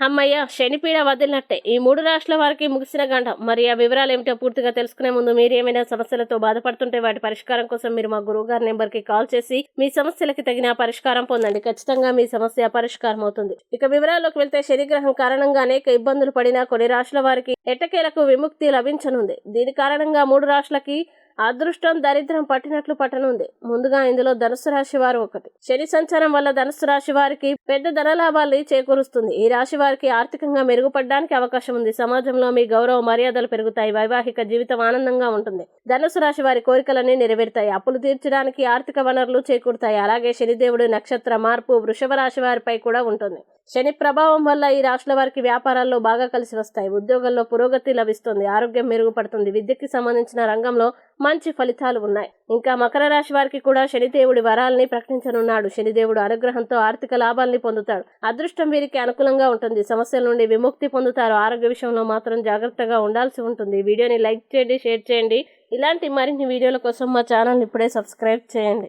అమ్మయ్య శనిపీడ వదిలినట్టే. ఈ మూడు రాష్ట్రాల వారికి ముగిసిన గండం మరి ఆ వివరాలు ఏమిటో పూర్తిగా తెలుసుకునే ముందు మీరు ఏమైనా సమస్యలతో బాధపడుతుంటే వాటి పరిష్కారం కోసం మీరు మా గురువు గారి నెంబర్కి కాల్ చేసి మీ సమస్యలకి తగిన పరిష్కారం పొందండి. ఖచ్చితంగా మీ సమస్య పరిష్కారం అవుతుంది. ఇక వివరాల్లోకి వెళ్తే శనిగ్రహం కారణంగా అనేక ఇబ్బందులు పడిన కొన్ని రాష్ట్రాల వారికి ఎట్టకేలకు విముక్తి లభించనుంది. దీని కారణంగా మూడు రాష్ట్రాలకి అదృష్టం దరిద్రం పట్టినట్లు పట్టనుంది. ముందుగా ఇందులో ధనుసు రాశి వారు ఒకటి. శని సంచారం వల్ల ధనుసు రాశి వారికి పెద్ద ధనలాభాలు చేకూరుస్తుంది. ఈ రాశి వారికి ఆర్థికంగా మెరుగుపడడానికి అవకాశం ఉంది. సమాజంలో మీ గౌరవ మర్యాదలు పెరుగుతాయి. వైవాహిక జీవితం ఆనందంగా ఉంటుంది. ధనుసు రాశి వారి కోరికలన్నీ నెరవేరుతాయి. అప్పులు తీర్చడానికి ఆర్థిక వనరులు చేకూరుతాయి. అలాగే శనిదేవుడు నక్షత్ర మార్పు వృషభ రాశి వారిపై కూడా ఉంటుంది. శని ప్రభావం వల్ల ఈ రాశుల వారికి వ్యాపారాల్లో బాగా కలిసి వస్తాయి. ఉద్యోగంలో పురోగతి లభిస్తుంది. ఆరోగ్యం మెరుగుపడుతుంది. విద్యకి సంబంధించిన రంగంలో మంచి ఫలితాలు ఉన్నాయి. ఇంకా మకర రాశి వారికి కూడా శనిదేవుడి వరాల్ని ప్రకటించనున్నాడు. శనిదేవుడు అనుగ్రహంతో ఆర్థిక లాభాల్ని పొందుతాడు. అదృష్టం వీరికి అనుకూలంగా ఉంటుంది. సమస్యల నుండి విముక్తి పొందుతారు. ఆరోగ్య విషయంలో మాత్రం జాగ్రత్తగా ఉండాల్సి ఉంటుంది. వీడియోని లైక్ చేయండి షేర్ చేయండి. ఇలాంటి మరిన్ని వీడియోల కోసం మా ఛానల్ ఇప్పుడే సబ్స్క్రైబ్ చేయండి.